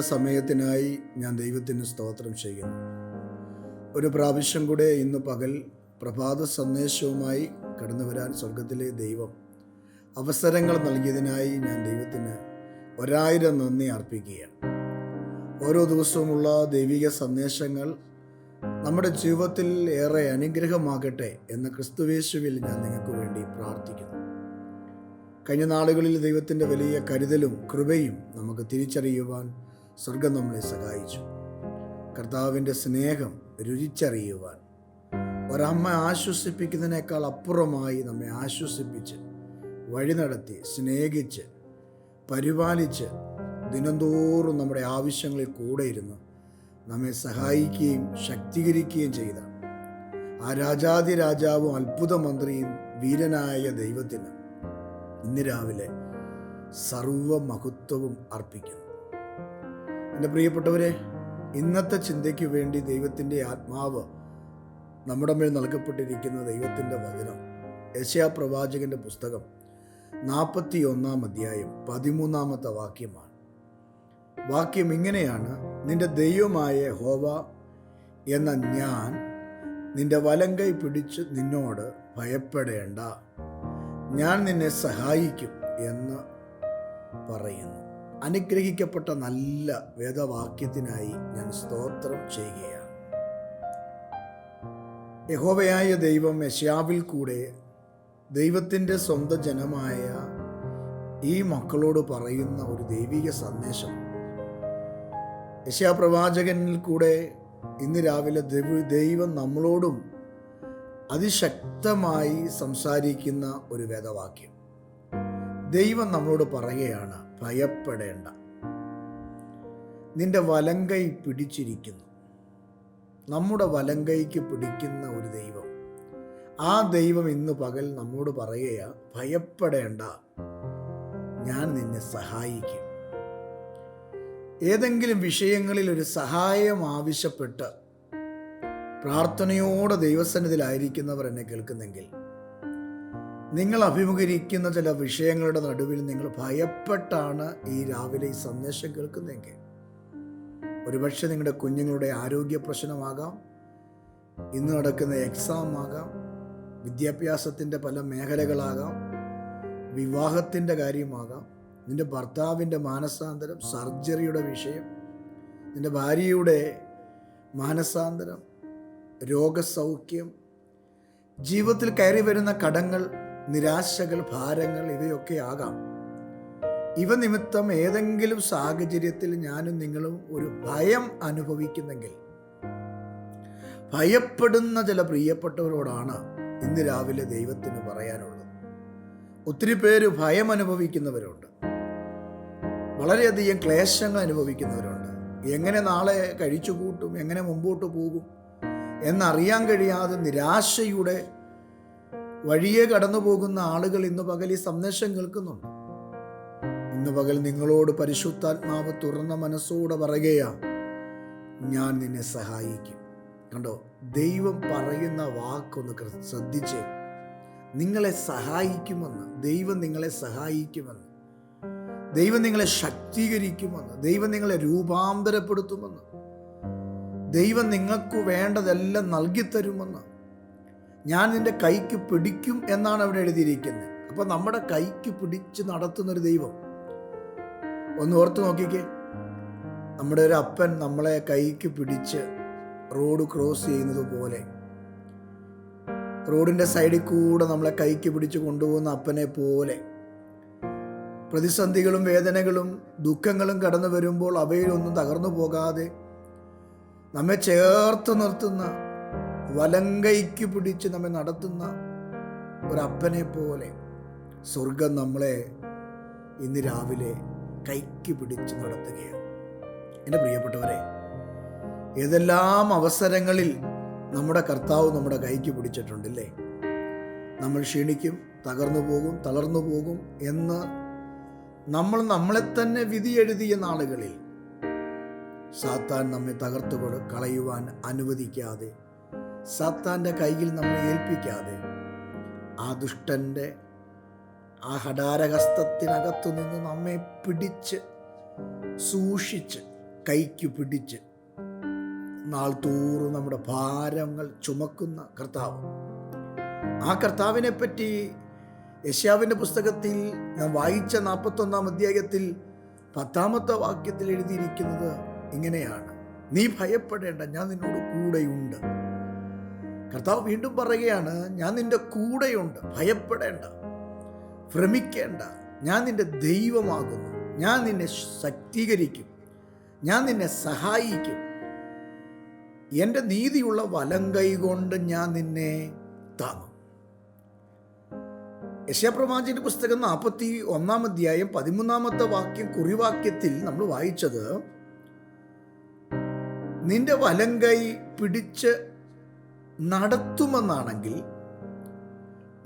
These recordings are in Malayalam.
സമയത്തിനായി ഞാൻ ദൈവത്തിന് സ്തോത്രം ചെയ്യുന്നു. ഒരു പ്രാവശ്യം കൂടെ ഇന്ന് പകൽ പ്രഭാത സന്ദേശവുമായി കടന്നു വരാൻ സ്വർഗത്തിലെ ദൈവം അവസരങ്ങൾ നൽകിയതിനായി ഞാൻ ദൈവത്തിന് ഒരായിരം നന്ദി അർപ്പിക്കുകയാണ്. ഓരോ ദിവസവുമുള്ള ദൈവിക സന്ദേശങ്ങൾ നമ്മുടെ ജീവിതത്തിൽ ഏറെ അനുഗ്രഹമാകട്ടെ എന്ന ക്രിസ്തുവേശുവിൽ ഞാൻ നിങ്ങൾക്ക് വേണ്ടി പ്രാർത്ഥിക്കുന്നു. കഴിഞ്ഞ നാളുകളിൽ ദൈവത്തിന്റെ വലിയ കരുതലും കൃപയും നമുക്ക് തിരിച്ചറിയുവാൻ സ്വർഗം നമ്മളെ സഹായിച്ചു. കർത്താവിന്റെ സ്നേഹം രുചിച്ചറിയുവാൻ. ഒരമ്മ ആശ്വസിപ്പിക്കുന്നതിനേക്കാൾ അപ്പുറമായി നമ്മെ ആശ്വസിപ്പിച്ച് വഴി നടത്തി സ്നേഹിച്ച് പരിപാലിച്ച് ദിനംതോറും നമ്മുടെ ആവശ്യങ്ങളിൽ കൂടെ ഇരുന്ന് നമ്മെ സഹായിക്കുകയും ശക്തീകരിക്കുകയും ചെയ്ത ആ രാജാതി രാജാവും അത്ഭുത മന്ത്രിയും വീരനായ ദൈവത്തിന് ഇന്ന് രാവിലെ സർവമഹത്വവും അർപ്പിക്കുന്നു. എന്റെ പ്രിയപ്പെട്ടവരെ ഇന്നത്തെ ചിന്തയ്ക്ക് വേണ്ടി ദൈവത്തിന്റെ ആത്മാവ് നമ്മുടെ മേൽ നൽകപ്പെട്ടിരിക്കുന്ന ദൈവത്തിന്റെ വചനം യശയാ പ്രവാചകന്റെ പുസ്തകം നാൽപ്പത്തി ഒന്നാം അധ്യായം പതിമൂന്നാമത്തെ വാക്യമാണ്. വാക്യം ഇങ്ങനെയാണ് നിന്റെ ദൈവമായ ഹോവ എന്ന ഞാൻ നിന്റെ വലങ്കൈ പിടിച്ച് നിന്നോട് ഭയപ്പെടേണ്ട. ഞാൻ നിന്നെ സഹായിക്കും എന്ന് പറയുന്നു. അനുഗ്രഹിക്കപ്പെട്ട നല്ല വേദവാക്യത്തിനായി ഞാൻ സ്തോത്രം ചെയ്യുകയാണ്. യഹോവയായ ദൈവം യശാവിൽ കൂടെ ദൈവത്തിന്റെ സ്വന്തം ജനമായ ഈ മക്കളോട് പറയുന്ന ഒരു ദൈവിക സന്ദേശം. യശാപ്രവാചകനിൽ കൂടെ ഇന്ന് രാവിലെ ദൈവ- ദൈവം നമ്മളോടും അതിശക്തമായി സംസാരിക്കുന്ന ഒരു വേദവാക്യം. ദൈവം നമ്മളോട് പറയുകയാണ് ഭയപ്പെടേണ്ട. നിന്റെ വലങ്കൈ പിടിച്ചിരിക്കുന്നു. നമ്മുടെ വലങ്കൈക്ക് പിടിക്കുന്ന ഒരു ദൈവം. ആ ദൈവം ഇന്ന് പകൽ നമ്മോട് പറയുകയാണ് ഭയപ്പെടേണ്ട. ഞാൻ നിന്നെ സഹായിക്കും. ഏതെങ്കിലും വിഷയങ്ങളിൽ ഒരു സഹായം ആവശ്യപ്പെട്ട് പ്രാർത്ഥനയോടെ ദൈവസന്നിധിയിലായിരിക്കുന്നവർ എന്നെ കേൾക്കുന്നെങ്കിൽ നിങ്ങൾ അഭിമുഖീകരിക്കുന്ന ചില വിഷയങ്ങളുടെ നടുവിൽ നിങ്ങൾ ഭയപ്പെട്ടാണ് ഈ രാവിലെ ഈ സന്ദേശം കേൾക്കുന്നതെങ്കിൽ. ഒരുപക്ഷെ നിങ്ങളുടെ കുഞ്ഞുങ്ങളുടെ ആരോഗ്യ പ്രശ്നമാകാം ഇന്ന് നടക്കുന്ന എക്സാം ആകാം വിദ്യാഭ്യാസത്തിന്റെ പല മേഖലകളാകാം വിവാഹത്തിന്റെ കാര്യമാകാം നിന്റെ ഭർത്താവിന്റെ മാനസാന്തരം സർജറിയുടെ വിഷയം നിന്റെ ഭാര്യയുടെ മാനസാന്തരം രോഗസൗഖ്യം ജീവിതത്തിൽ കയറി വരുന്ന കടങ്ങൾ നിരാശകൾ ഭാരങ്ങൾ ഇവയൊക്കെ ആകാം. ഇവ നിമിത്തം ഏതെങ്കിലും സാഹചര്യത്തിൽ ഞാനും നിങ്ങളും ഒരു ഭയം അനുഭവിക്കുന്നെങ്കിൽ ഭയപ്പെടുന്ന ചില പ്രിയപ്പെട്ടവരോടാണ് ഇന്ന് രാവിലെ ദൈവത്തിന് പറയാനുള്ളത്. ഒത്തിരി പേര് ഭയം അനുഭവിക്കുന്നവരുണ്ട്. വളരെയധികം ക്ലേശങ്ങൾ അനുഭവിക്കുന്നവരുണ്ട്. എങ്ങനെ നാളെ കഴിച്ചു കൂട്ടും എങ്ങനെ മുമ്പോട്ട് പോകും എന്നറിയാൻ കഴിയാതെ നിരാശയുടെ വഴിയെ കടന്നു പോകുന്ന ആളുകൾ ഇന്ന് പകൽ ഈ സന്ദേശം കേൾക്കുന്നുണ്ട്. ഇന്ന് പകൽ നിങ്ങളോട് പരിശുദ്ധാത്മാവ് തുറന്ന മനസ്സോടെ പറയുകയാ ഞാൻ നിന്നെ സഹായിക്കും. കണ്ടോ? ദൈവം പറയുന്ന വാക്കൊന്ന് ശ്രദ്ധിച്ചേ. നിങ്ങളെ സഹായിക്കുമെന്ന് ദൈവം നിങ്ങളെ സഹായിക്കുമെന്ന് ദൈവം നിങ്ങളെ ശക്തീകരിക്കുമെന്ന് ദൈവം നിങ്ങളെ രൂപാന്തരപ്പെടുത്തുമെന്ന് ദൈവം നിങ്ങൾക്ക് വേണ്ടതെല്ലാം നൽകിത്തരുമെന്ന് ഞാൻ നിന്റെ കൈക്ക് പിടിക്കും എന്നാണ് അവിടെ എഴുതിയിരിക്കുന്നത്. അപ്പോൾ നമ്മുടെ കൈക്ക് പിടിച്ച് നടത്തുന്നൊരു ദൈവം. ഒന്ന് ഓർത്ത് നോക്കിക്കേ. നമ്മുടെ ഒരു അപ്പൻ നമ്മളെ കൈക്ക് പിടിച്ച് റോഡ് ക്രോസ് ചെയ്യുന്നത് പോലെ. റോഡിന്റെ സൈഡിൽ കൂടെ നമ്മളെ കൈക്ക് പിടിച്ച് കൊണ്ടുപോകുന്ന അപ്പനെ പോലെ. പ്രതിസന്ധികളും വേദനകളും ദുഃഖങ്ങളും കടന്നു വരുമ്പോൾ അവയിലൊന്നും തകർന്നു പോകാതെ നമ്മെ ചേർത്ത് നിർത്തുന്ന വലങ്കൈക്ക് പിടിച്ച് നമ്മെ നടത്തുന്ന ഒരപ്പനെ പോലെ സ്വർഗം നമ്മളെ ഇന്ന് രാവിലെ കൈക്ക് പിടിച്ച് നടത്തുകയാണ്. എന്റെ പ്രിയപ്പെട്ടവരെ ഏതെല്ലാം അവസരങ്ങളിൽ നമ്മുടെ കർത്താവ് നമ്മുടെ കൈക്ക് പിടിച്ചിട്ടുണ്ടല്ലേ? നമ്മൾ ക്ഷീണിക്കും തകർന്നു പോകും തളർന്നു പോകും എന്ന് നമ്മൾ നമ്മളെ തന്നെ വിധി എഴുതിയ നാളുകളിൽ സാത്താൻ നമ്മെ തകർത്തു കളയുവാൻ അനുവദിക്കാതെ സാത്താന്റെ കയ്യിൽ നമ്മെ ഏൽപ്പിക്കാതെ ആ ദുഷ്ടന്റെ ആ ഹടാരഹസ്തത്തിനകത്തു നിന്ന് നമ്മെ പിടിച്ച് സൂക്ഷിച്ച് കൈക്ക് പിടിച്ച് നാൾ തോറും നമ്മുടെ ഭാരങ്ങൾ ചുമക്കുന്ന കർത്താവ്. ആ കർത്താവിനെ പറ്റി യശ്യാവിന്റെ പുസ്തകത്തിൽ ഞാൻ വായിച്ച നാൽപ്പത്തൊന്നാം അധ്യായത്തിൽ പത്താമത്തെ വാക്യത്തിൽ എഴുതിയിരിക്കുന്നത് ഇങ്ങനെയാണ്. നീ ഭയപ്പെടേണ്ട ഞാൻ നിന്നോട് കൂടെയുണ്ട്. കർത്താവ് വീണ്ടും പറയുകയാണ് ഞാൻ നിന്റെ കൂടെയുണ്ട് ഭയപ്പെടേണ്ട ഭ്രമിക്കേണ്ട. ഞാൻ നിന്റെ ദൈവമാകുന്നു. ഞാൻ നിന്നെ ശക്തീകരിക്കും. ഞാൻ നിന്നെ സഹായിക്കും. എന്റെ നീതിയുള്ള വലം കൈ കൊണ്ട് ഞാൻ നിന്നെ താങ്ങും. യശപ്രവാചന്റെ പുസ്തകം നാൽപ്പത്തി ഒന്നാം അധ്യായം പതിമൂന്നാമത്തെ വാക്യം കുറിവാക്യത്തിൽ നമ്മൾ വായിച്ചത് നിന്റെ വലം കൈ പിടിച്ച് നടത്തുമെന്നാണെങ്കിൽ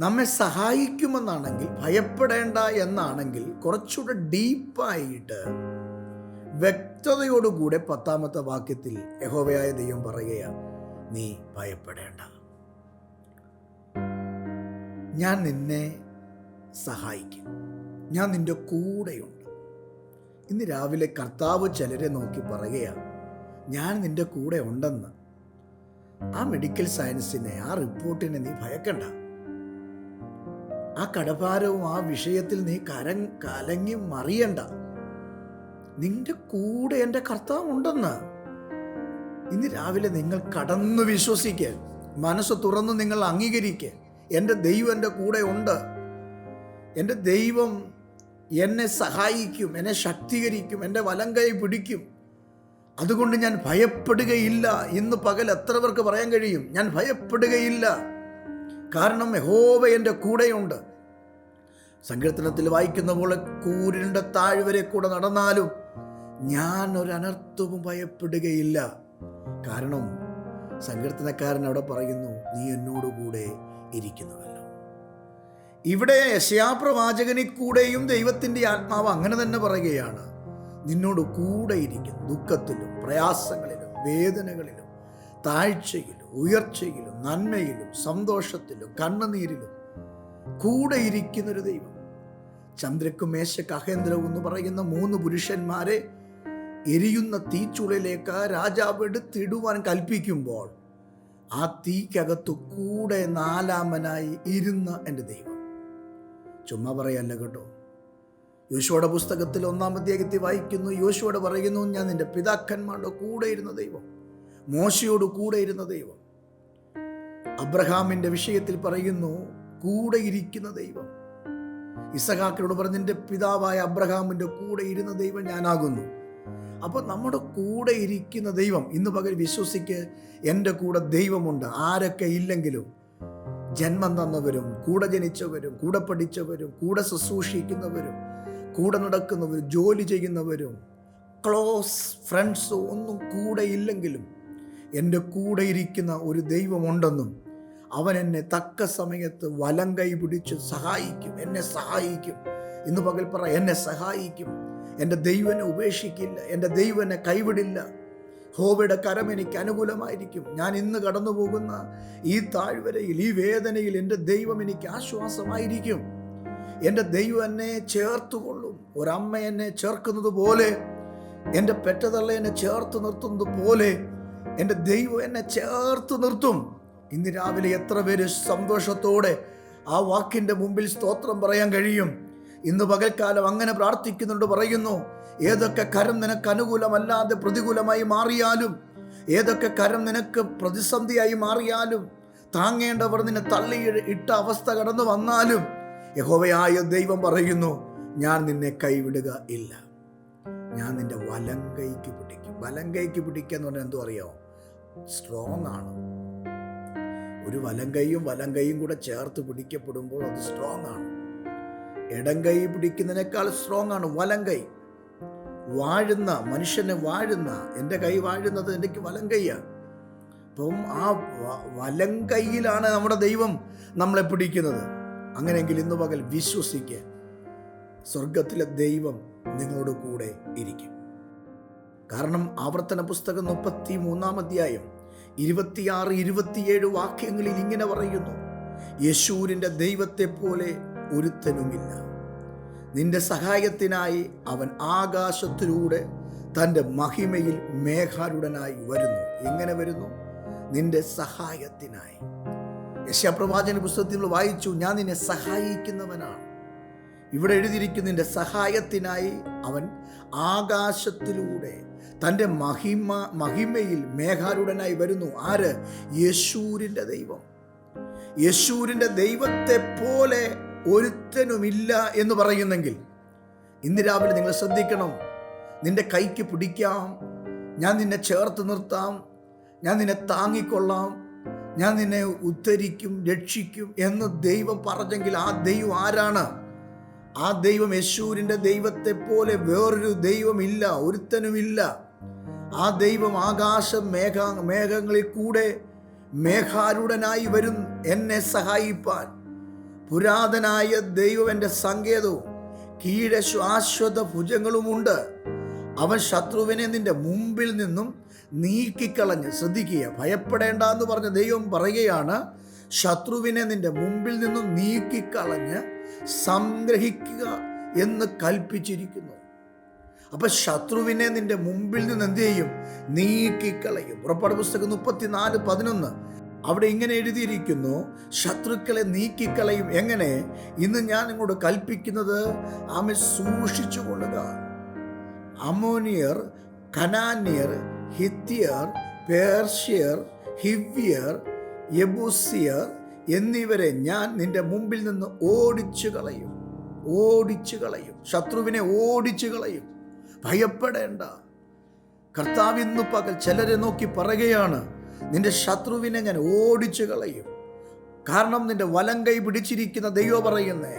നമ്മെ സഹായിക്കുമെന്നാണെങ്കിൽ ഭയപ്പെടേണ്ട എന്നാണെങ്കിൽ കുറച്ചുകൂടെ ഡീപ്പായിട്ട് വ്യക്തതയോടുകൂടെ പത്താമത്തെ വാക്യത്തിൽ യഹോവയായ ദൈവം പറയുകയാണ് നീ ഭയപ്പെടേണ്ട. ഞാൻ നിന്നെ സഹായിക്കും. ഞാൻ നിന്റെ കൂടെയുണ്ട്. ഇന്ന് രാവിലെ കർത്താവ് ചിലരെ നോക്കി പറയുകയാണ് ഞാൻ നിന്റെ കൂടെ ഉണ്ടെന്ന്. ആ മെഡിക്കൽ സയൻസിനെ ആ റിപ്പോർട്ടിനെ നീ ഭയക്കണ്ട. ആ കടഭാരവും ആ വിഷയത്തിൽ നീ കരം കലങ്ങി മറിയണ്ട. നിന്റെ കൂടെ എന്റെ കർത്താവ് ഉണ്ടെന്ന് ഇന്ന് രാവിലെ നിങ്ങൾ കടന്നു വിശ്വസിക്കുക മനസ്സ് തുറന്ന് നിങ്ങൾ അംഗീകരിക്കുക എന്റെ ദൈവം എന്റെ കൂടെ ഉണ്ട്. എന്റെ ദൈവം എന്നെ സഹായിക്കും എന്നെ ശക്തീകരിക്കും എന്റെ വലം കൈ പിടിക്കും. അതുകൊണ്ട് ഞാൻ ഭയപ്പെടുകയില്ല ഇന്ന് പകൽ എത്ര പേർക്ക് പറയാൻ കഴിയും? ഞാൻ ഭയപ്പെടുകയില്ല. കാരണം യഹോവ എന്റെ കൂടെയുണ്ട്. സങ്കീർത്തനത്തിൽ വായിക്കുന്ന പോലെ കൂരിന്റെ താഴ്വരെ കൂടെ നടന്നാലും ഞാൻ ഒരു അനർത്ഥവും ഭയപ്പെടുകയില്ല. കാരണം സങ്കീർത്തനക്കാരൻ അവിടെ പറയുന്നു നീ എന്നോടുകൂടെ ഇരിക്കുന്നുവല്ലോ. ഇവിടെ യശയാപ്രവാചകനിൽ കൂടെയും ദൈവത്തിന്റെ ആത്മാവ് അങ്ങനെ തന്നെ പറയുകയാണ്. നിന്നോട് കൂടെയിരിക്കും ദുഃഖത്തിലും പ്രയാസങ്ങളിലും വേദനകളിലും താഴ്ചയിലും ഉയർച്ചയിലും നന്മയിലും സന്തോഷത്തിലും കണ്ണുനീരിലും. കൂടെ ഇരിക്കുന്നൊരു ദൈവം. ചന്ദ്രക്കും മേശക്ക് അഹേന്ദ്രവും എന്ന് പറയുന്ന മൂന്ന് പുരുഷന്മാരെ എരിയുന്ന തീച്ചുളയിലേക്ക് രാജാവ് എടുത്തിടുവാൻ കൽപ്പിക്കുമ്പോൾ ആ തീക്കകത്ത് കൂടെ നാലാമനായി ഇരുന്ന എന്റെ ദൈവം. ചുമ്മാ പറയല്ല കേട്ടോ. യോശുവയുടെ പുസ്തകത്തിൽ ഒന്നാം അധ്യായത്തിൽ വായിക്കുന്നു. യോശുവോട് പറയുന്നു ഞാൻ നിന്റെ പിതാക്കന്മാരുടെ കൂടെ ഇരുന്ന ദൈവം മോശയോട് കൂടെ ഇരുന്ന ദൈവം. അബ്രഹാമിന്റെ വിഷയത്തിൽ പറയുന്നു കൂടെ ഇരിക്കുന്ന ദൈവം. ഇസഹാക്കിനോട് പറഞ്ഞ നിന്റെ പിതാവായ അബ്രഹാമിന്റെ കൂടെ ഇരുന്ന ദൈവം ഞാനാകുന്നു. അപ്പോൾ നമ്മുടെ കൂടെ ഇരിക്കുന്ന ദൈവം ഇന്ന് പകൽ വിശ്വസിക്ക് എന്റെ കൂടെ ദൈവമുണ്ട്. ആരൊക്കെ ഇല്ലെങ്കിലും ജന്മം തന്നവരും കൂടെ ജനിച്ചവരും കൂടെ പഠിച്ചവരും കൂടെ ശുശ്രൂഷിക്കുന്നവരും കൂടെ നടക്കുന്നവരും ജോലി ചെയ്യുന്നവരും ക്ലോസ് ഫ്രണ്ട്സോ ഒന്നും കൂടെ ഇല്ലെങ്കിലും എന്റെ കൂടെ ഇരിക്കുന്ന ഒരു ദൈവമുണ്ടെന്നും അവൻ എന്നെ തക്ക സമയത്ത് വലം കൈ പിടിച്ച് സഹായിക്കും എന്നെ സഹായിക്കും. ഇന്ന് പകൽ പറ എന്നെ സഹായിക്കും. എന്റെ ദൈവനെ ഉപേക്ഷിക്കില്ല എന്റെ ദൈവനെ കൈവിടില്ല. ഹോബയുടെ കരം എനിക്ക് അനുകൂലമായിരിക്കും. ഞാൻ ഇന്ന് കടന്നു പോകുന്ന ഈ താഴ്വരയിൽ ഈ വേദനയിൽ എന്റെ ദൈവം എനിക്ക് ആശ്വാസമായിരിക്കും. എന്റെ ദൈവം എന്നെ ചേർത്തുകൊള്ളും ഒരമ്മ എന്നെ ചേർക്കുന്നത് പോലെ എന്റെ പെറ്റതള്ള എന്നെ ചേർത്ത് നിർത്തുന്നത് പോലെ എന്റെ ദൈവം എന്നെ ചേർത്ത് നിർത്തും. ഇന്ന് രാവിലെ എത്ര പേര് സന്തോഷത്തോടെ ആ വാക്കിന്റെ മുമ്പിൽ സ്തോത്രം പറയാൻ കഴിയും. ഇന്ന് പകൽക്കാലം അങ്ങനെ പ്രാർത്ഥിക്കുന്നുണ്ട് പറയുന്നു ഏതൊക്കെ കരം നിനക്ക് അനുകൂലമല്ലാതെ പ്രതികൂലമായി മാറിയാലും ഏതൊക്കെ കരം നിനക്ക് പ്രതിസന്ധിയായി മാറിയാലും താങ്ങേണ്ടവർ നിന്നെ തള്ളി ഇട്ട അവസ്ഥ കടന്നു വന്നാലും യഹോവയായ ദൈവം പറയുന്നു ഞാൻ നിന്നെ കൈവിടുക ഇല്ല. ഞാൻ നിന്റെ വലം കൈക്ക് പിടിക്കും. വലം കൈക്ക് പിടിക്കുക എന്ന് പറഞ്ഞാൽ എന്തോ അറിയാമോ സ്ട്രോങ് ആണ്. ഒരു വലം കൈയും വലം കൈയും കൂടെ ചേർത്ത് പിടിക്കപ്പെടുമ്പോൾ അത് സ്ട്രോങ് ആണ്. ഇടം കൈ പിടിക്കുന്നതിനേക്കാൾ സ്ട്രോങ് ആണ് വലം കൈ. വാഴുന്ന മനുഷ്യനെ വാഴുന്ന എന്റെ കൈ വാഴുന്നത് എന്റെ വലം കൈയാണ് അപ്പം ആ വലം കൈയിലാണ് നമ്മുടെ ദൈവം നമ്മളെ പിടിക്കുന്നത്. അങ്ങനെയെങ്കിൽ ഇന്ന് പകൽ വിശ്വസിക്കുക സ്വർഗത്തിലെ ദൈവം നിങ്ങളോട് കൂടെ ഇരിക്കും. കാരണം ആവർത്തന പുസ്തകം മുപ്പത്തി മൂന്നാം അധ്യായം ഇരുപത്തിയാറ് ഇരുപത്തിയേഴ് വാക്യങ്ങളിൽ ഇങ്ങനെ പറയുന്നു. യശൂരിന്റെ ദൈവത്തെ പോലെ ഒരുത്തനുമില്ല. നിന്റെ സഹായത്തിനായി അവൻ ആകാശത്തിലൂടെ തന്റെ മഹിമയിൽ മേഘാരുടനായി വരുന്നു. എങ്ങനെ വരുന്നു? നിന്റെ സഹായത്തിനായി. യശ്യാപ്രവാചന പുസ്തകത്തിൽ വായിച്ചു ഞാൻ നിന്നെ സഹായിക്കുന്നവനാണ്. ഇവിടെ എഴുതിയിരിക്കുന്ന നിന്റെ സഹായത്തിനായി അവൻ ആകാശത്തിലൂടെ തന്റെ മഹിമ മഹിമയിൽ മേഘാരുടനായി വരുന്നു. ആര്? യേശൂരിന്റെ ദൈവം. യേശൂരിന്റെ ദൈവത്തെ പോലെ ഒരുത്തനുമില്ല എന്ന് പറയുന്നെങ്കിൽ ഇന്ന് രാവിലെ നിങ്ങൾ ശ്രദ്ധിക്കണം. നിന്റെ കൈക്ക് പിടിക്കാം. ഞാൻ നിന്നെ ചേർത്ത് നിർത്താം. ഞാൻ നിന്നെ താങ്ങിക്കൊള്ളാം. ഞാൻ നിന്നെ ഉദ്ധരിക്കും രക്ഷിക്കും എന്ന് ദൈവം പറഞ്ഞെങ്കിൽ ആ ദൈവം ആരാണ്? ആ ദൈവം യശൂരിന്റെ ദൈവത്തെ പോലെ വേറൊരു ദൈവമില്ല ഒരുത്തനുമില്ല. ആ ദൈവം ആകാശ മേഘ മേഘങ്ങളിൽ കൂടെ മേഘാരുടനായി വരും എന്നെ സഹായിപ്പാൻ. പുരാതനായ ദൈവം എന്റെ സങ്കേതവും കീഴ ശാശ്വത ഭുജങ്ങളുമുണ്ട്. അവൻ ശത്രുവിനെ നിന്റെ മുമ്പിൽ നിന്നും നീക്കിക്കളഞ്ഞ് ശ്രദ്ധിക്കുക ഭയപ്പെടേണ്ട എന്ന് പറഞ്ഞ ദൈവം പറയുകയാണ് ശത്രുവിനെ നിന്റെ മുമ്പിൽ നിന്നും നീക്കിക്കളഞ്ഞ് സംഗ്രഹിക്കുക എന്ന് കൽപ്പിച്ചിരിക്കുന്നു. അപ്പൊ ശത്രുവിനെ നിന്റെ മുമ്പിൽ നിന്ന് എന്ത് ചെയ്യും? നീക്കിക്കളയും. പുറപ്പാട് പുസ്തകം മുപ്പത്തിനാല് പതിനൊന്ന്. അവിടെ ഇങ്ങനെ എഴുതിയിരിക്കുന്നു ശത്രുക്കളെ നീക്കിക്കളയും. എങ്ങനെ? ഇന്ന് ഞാൻ ഇങ്ങോട്ട് കൽപ്പിക്കുന്നത് ആമെ സൂക്ഷിച്ചു കൊള്ളുക അമോനിയർ കനാനിയർ ഹിത്യർ പേർഷ്യർ ഹിവ്യർ യബൂസിയർ എന്നിവരെ ഞാൻ നിന്റെ മുമ്പിൽ നിന്ന് ഓടിച്ചു കളയും. ഓടിച്ചു കളയും. ശത്രുവിനെ ഓടിച്ചു കളയും. ഭയപ്പെടേണ്ട. കർത്താവ് പകൽ ചിലരെ നോക്കി പറയുകയാണ് നിന്റെ ശത്രുവിനെ ഞാൻ ഓടിച്ചു കളയും. കാരണം നിന്റെ വലം കൈ പിടിച്ചിരിക്കുന്ന ദൈവം പറയുന്നേ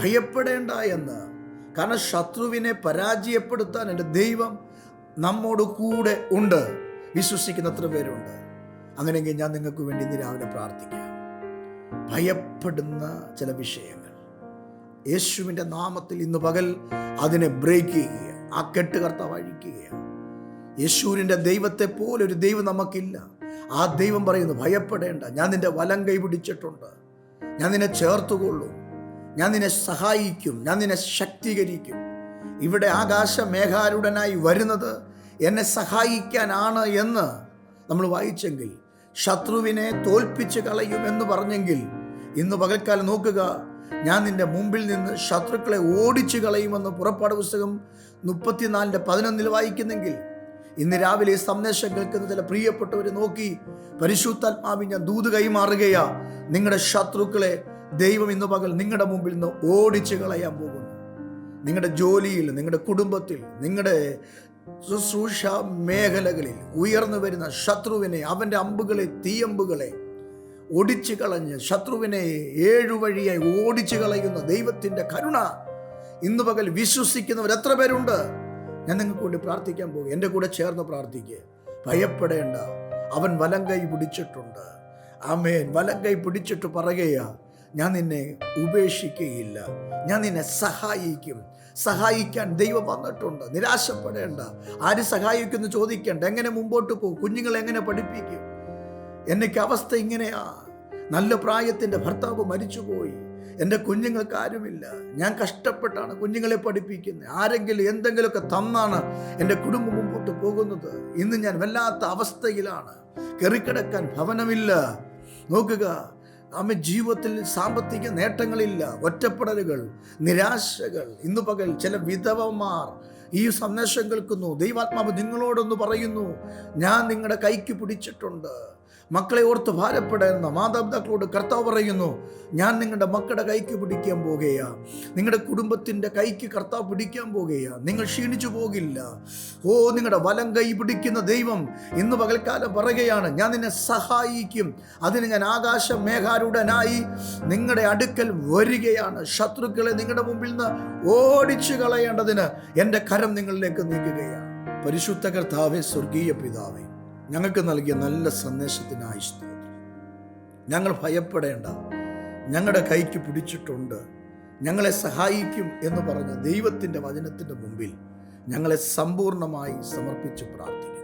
ഭയപ്പെടേണ്ട എന്ന്. കാരണം ശത്രുവിനെ പരാജയപ്പെടുത്താൻ എന്റെ ദൈവം നമ്മോട് കൂടെ ഉണ്ട്. വിശ്വസിക്കുന്ന അത്ര പേരുണ്ട്. അങ്ങനെയെങ്കിൽ ഞാൻ നിങ്ങൾക്ക് വേണ്ടി ഇന്ന് രാവിലെ പ്രാർത്ഥിക്കാം. ഭയപ്പെടുന്ന ചില വിഷയങ്ങൾ. യേശുവിന്റെ നാമത്തിൽ ഇന്ന് പകൽ അതിനെ ബ്രേക്ക് ചെയ്യുക ആ കെട്ട് കർത്താവ് അഴിക്കുകയാണ്. യേശുവിന്റെ ദൈവത്തെ പോലെ ഒരു ദൈവം നമുക്കില്ല. ആ ദൈവം പറയുന്നു ഭയപ്പെടേണ്ട. ഞാൻ നിന്റെ വലം കൈ പിടിച്ചിട്ടുണ്ട്. ഞാൻ നിന്നെ ചേർത്തുകൊള്ളും. ഞാൻ നിന്നെ സഹായിക്കും. ഞാൻ നിന്നെ ശക്തീകരിക്കും. ഇവിടെ ആകാശ മേഘാരുടനായി വരുന്നത് എന്നെ സഹായിക്കാനാണ് എന്ന് നമ്മൾ വായിച്ചെങ്കിൽ ശത്രുവിനെ തോൽപ്പിച്ച് കളയും എന്ന് പറഞ്ഞെങ്കിൽ ഇന്ന് പകൽക്കാലം നോക്കുക ഞാൻ നിന്റെ മുമ്പിൽ നിന്ന് ശത്രുക്കളെ ഓടിച്ചു കളയുമെന്ന് പുറപ്പാട് പുസ്തകം മുപ്പത്തിനാലിന്റെ പതിനൊന്നിൽ വായിക്കുന്നെങ്കിൽ ഇന്ന് രാവിലെ ഈ സന്ദേശം കേൾക്കുന്ന ചില പ്രിയപ്പെട്ടവർ നോക്കി പരിശുദ്ധാത്മാവി ഞാൻ ദൂത് കൈമാറുകയാ. നിങ്ങളുടെ ശത്രുക്കളെ ദൈവം ഇന്ന് പകൽ നിങ്ങളുടെ മുമ്പിൽ നിന്ന് ഓടിച്ചു കളയാൻ പോകുന്നു. നിങ്ങളുടെ ജോലിയിൽ നിങ്ങളുടെ കുടുംബത്തിൽ നിങ്ങളുടെ ശുശ്രൂഷ മേഖലകളിൽ ഉയർന്നു വരുന്ന ശത്രുവിനെ അവന്റെ അമ്പുകളെ തീയമ്പുകളെ ഒടിച്ചു കളഞ്ഞ് ശത്രുവിനെ ഏഴു വഴിയായി ഓടിച്ചു കളയുന്ന ദൈവത്തിന്റെ കരുണ. ഇന്ന് പകൽ വിശ്വസിക്കുന്നവർ എത്ര പേരുണ്ട്? ഞാൻ നിങ്ങൾക്ക് വേണ്ടി പ്രാർത്ഥിക്കാൻ പോകും എന്റെ കൂടെ ചേർന്ന് പ്രാർത്ഥിക്കുക ഭയപ്പെടേണ്ട. അവൻ വലം കൈ പിടിച്ചിട്ടുണ്ട്. ആമേൻ. വലം കൈ പിടിച്ചിട്ട് പറയുക ഞാൻ നിന്നെ ഉപേക്ഷിക്കുകയില്ല ഞാൻ നിന്നെ സഹായിക്കും. സഹായിക്കാൻ ദൈവം വന്നിട്ടുണ്ട്. നിരാശപ്പെടേണ്ട. ആര് സഹായിക്കുമെന്ന് ചോദിക്കേണ്ട. എങ്ങനെ മുമ്പോട്ട് പോകും? കുഞ്ഞുങ്ങളെ എങ്ങനെ പഠിപ്പിക്കും? എന്നൊക്കെ അവസ്ഥ ഇങ്ങനെയാ. നല്ല പ്രായത്തിന്റെ ഭർത്താവ് മരിച്ചുപോയി. എന്റെ കുഞ്ഞുങ്ങൾക്ക് ആരുമില്ല. ഞാൻ കഷ്ടപ്പെട്ടാണ് കുഞ്ഞുങ്ങളെ പഠിപ്പിക്കുന്നത്. ആരെങ്കിലും എന്തെങ്കിലുമൊക്കെ തന്നാണ് എന്റെ കുടുംബം മുമ്പോട്ട് പോകുന്നത്. ഇന്ന് ഞാൻ വല്ലാത്ത അവസ്ഥയിലാണ്. കെറിക്കിടക്കാൻ ഭവനമില്ല. നോക്കുക. അമ്മ ജീവിതത്തിൽ സാമ്പത്തിക നേട്ടങ്ങളില്ല ഒറ്റപ്പെടലുകൾ നിരാശകൾ. ഇന്നു പകൽ ചില വിധവമാർ ഈ സന്ദേശം കേൾക്കുന്നു. ദൈവാത്മാവ് നിങ്ങളോടൊന്ന് പറയുന്നു ഞാൻ നിങ്ങളുടെ കൈക്ക് പിടിച്ചിട്ടുണ്ട്. മക്കളെ ഓർത്ത് ഭാരപ്പെടുന്ന മാതാപിതാക്കളോട് കർത്താവ് പറയുന്നു ഞാൻ നിങ്ങളുടെ മക്കളുടെ കൈക്ക് പിടിക്കാൻ പോകുകയാ. നിങ്ങളുടെ കുടുംബത്തിന്റെ കൈക്ക് കർത്താവ് പിടിക്കാൻ പോകുകയാ. നിങ്ങൾ ക്ഷീണിച്ചു പോകില്ല. ഓ നിങ്ങളുടെ വലം കൈ പിടിക്കുന്ന ദൈവം ഇന്ന് പകൽക്കാലം പറയുകയാണ് ഞാൻ നിന്നെ സഹായിക്കും. അതിന് ഞാൻ ആകാശ മേഘാരുടനായി നിങ്ങളുടെ അടുക്കൽ വരികയാണ്. ശത്രുക്കളെ നിങ്ങളുടെ മുമ്പിൽ നിന്ന് ഓടിച്ചു കളയേണ്ടതിന് എന്റെ കരം നിങ്ങളിലേക്ക് നീക്കുകയാണ്. പരിശുദ്ധ കർത്താവെ സ്വർഗീയ പിതാവേ ഞങ്ങൾക്ക് നൽകിയ നല്ല സന്ദേശത്തിനായി സ്തോത്രം. ഞങ്ങൾ ഭയപ്പെടേണ്ട. ഞങ്ങളുടെ കൈക്ക് പിടിച്ചിട്ടുണ്ട്. ഞങ്ങളെ സഹായിക്കും എന്ന് പറഞ്ഞ ദൈവത്തിന്റെ വചനത്തിന്റെ മുമ്പിൽ ഞങ്ങളെ സമ്പൂർണമായി സമർപ്പിച്ച് പ്രാർത്ഥിക്കുന്നു.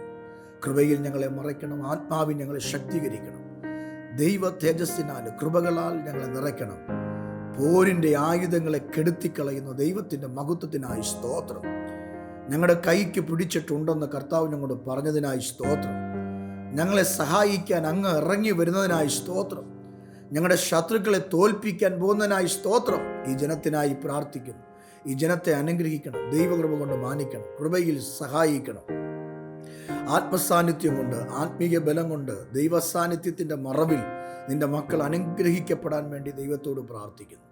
കൃപയിൽ ഞങ്ങളെ മറയ്ക്കണം. ആത്മാവിൽ ഞങ്ങളെ ശക്തീകരിക്കണം. ദൈവ തേജസ്സിനാൽ കൃപകളാൽ ഞങ്ങളെ നിറയ്ക്കണം. പോരിന്റെ ആയുധങ്ങളെ കെടുത്തിക്കളയുന്ന ദൈവത്തിന്റെ മഹത്വത്തിനായി സ്തോത്രം. ഞങ്ങളുടെ കൈക്ക് പിടിച്ചിട്ടുണ്ടെന്ന് കർത്താവ് ഞങ്ങളോട് പറഞ്ഞതിനായി സ്തോത്രം. ഞങ്ങളെ സഹായിക്കാൻ അങ്ങ് ഇറങ്ങി വരുന്നതിനായി സ്തോത്രം. ഞങ്ങളുടെ ശത്രുക്കളെ തോൽപ്പിക്കാൻ പോകുന്നതിനായി സ്തോത്രം. ഈ ജനത്തിനായി പ്രാർത്ഥിക്കുന്നു. ഈ ജനത്തെ അനുഗ്രഹിക്കണം. ദൈവകൃപ കൊണ്ട് മാനിക്കണം. കൃപയിൽ സഹായിക്കണം. ആത്മസാന്നിധ്യം കൊണ്ട് ആത്മീയ ബലം കൊണ്ട് ദൈവസാന്നിധ്യത്തിന്റെ മറവിൽ നിന്റെ മക്കൾ അനുഗ്രഹിക്കപ്പെടാൻ വേണ്ടി ദൈവത്തോട് പ്രാർത്ഥിക്കുന്നു.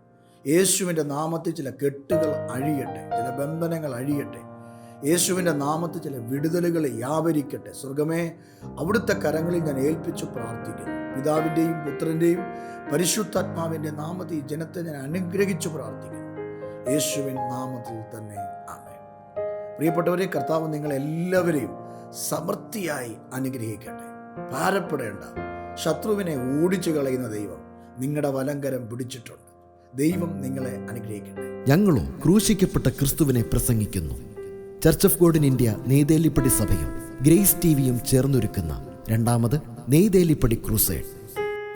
യേശുവിന്റെ നാമത്തിൽ ചില കെട്ടുകൾ അഴിയട്ടെ. ചില ബന്ധനങ്ങൾ അഴിയട്ടെ. യേശുവിന്റെ നാമത്തിൽ ചില വിടുതലുകൾ യാവരിക്കട്ടെ സ്വർഗമേ അവിടുത്തെ കരങ്ങളിൽ ഞാൻ ഏൽപ്പിച്ചു പ്രാർത്ഥിക്കുന്നു. പിതാവിന്റെയും പുത്രന്റെയും പരിശുദ്ധാത്മാവിന്റെ നാമത്തിൽ ജനത്തെ ഞാൻ അനുഗ്രഹിച്ചു പ്രാർത്ഥിക്കുന്നു. യേശുവിൻ നാമത്തിൽ തന്നെ ആമേൻ. പ്രിയപ്പെട്ടവരെ കർത്താവ് നിങ്ങളെല്ലാവരെയും സമൃദ്ധിയായി അനുഗ്രഹിക്കട്ടെ. ഭാരപ്പെടേണ്ട. ശത്രുവിനെ ഓടിച്ചു കളയുന്ന ദൈവം നിങ്ങളുടെ വലങ്കരം പിടിച്ചിട്ടുണ്ട്. ദൈവം നിങ്ങളെ അനുഗ്രഹിക്കട്ടെ. ഞങ്ങളോ ക്രൂശിക്കപ്പെട്ട ക്രിസ്തുവിനെ പ്രസംഗിക്കുന്നു. Church of God in India Neythelippadi സഭയും ഗ്രേസ് ടിവിയും ചേർന്നൊരുക്കുന്ന രണ്ടാമത് നെയ്തേലിപ്പടി ക്രൂസൈഡ്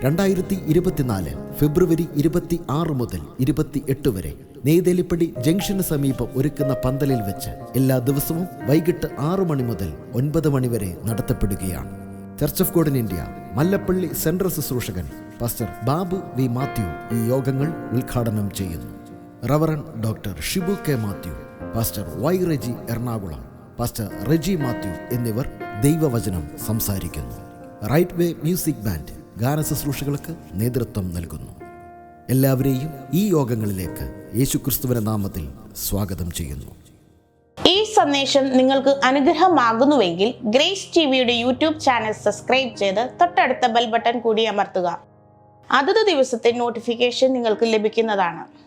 രണ്ടായിരത്തി ഇരുപത്തിനാല് ഫെബ്രുവരി ഇരുപത്തി ആറ് മുതൽ ഇരുപത്തി എട്ട് വരെ നെയ്തേലിപ്പടി ജംഗ്ഷന് സമീപം ഒരുക്കുന്ന പന്തലിൽ വെച്ച് എല്ലാ ദിവസവും വൈകിട്ട് ആറു മണി മുതൽ ഒൻപത് മണി വരെ നടത്തപ്പെടുകയാണ്. Church of God in India Mallappally central ശുശ്രൂഷകൻ pastor Babu V Mathew ഈ യോഗങ്ങൾ ഉദ്ഘാടനം ചെയ്യുന്നു. Reverend doctor Shibu K Mathew. Pastor Y Reji Ernakulam pastor Reji Mathew എന്നിവർ ദൈവവചനം സംസാരിക്കുന്നു. റൈറ്റ് വേ മ്യൂസിക് ബാൻഡ് ഗാന ശുശ്രൂഷകൾക്ക് നേതൃത്വം നൽകുന്നു. എല്ലാവരെയും ഈ യോഗങ്ങളിലേക്ക് യേശുക്രിസ്തുവിന്റെ നാമത്തിൽ സ്വാഗതം ചെയ്യുന്നു. ഈ സന്ദേശം നിങ്ങൾക്ക് അനുഗ്രഹമാകുന്നുവെങ്കിൽ ഗ്രേസ് ടിവിയുടെ യൂട്യൂബ് ചാനൽ സബ്സ്ക്രൈബ് ചെയ്ത് തൊട്ടടുത്ത ബെൽ ബട്ടൺ കൂടി അമർത്തുക. അതത് ദിവസത്തെ നോട്ടിഫിക്കേഷൻ നിങ്ങൾക്ക് ലഭിക്കുന്നതാണ്.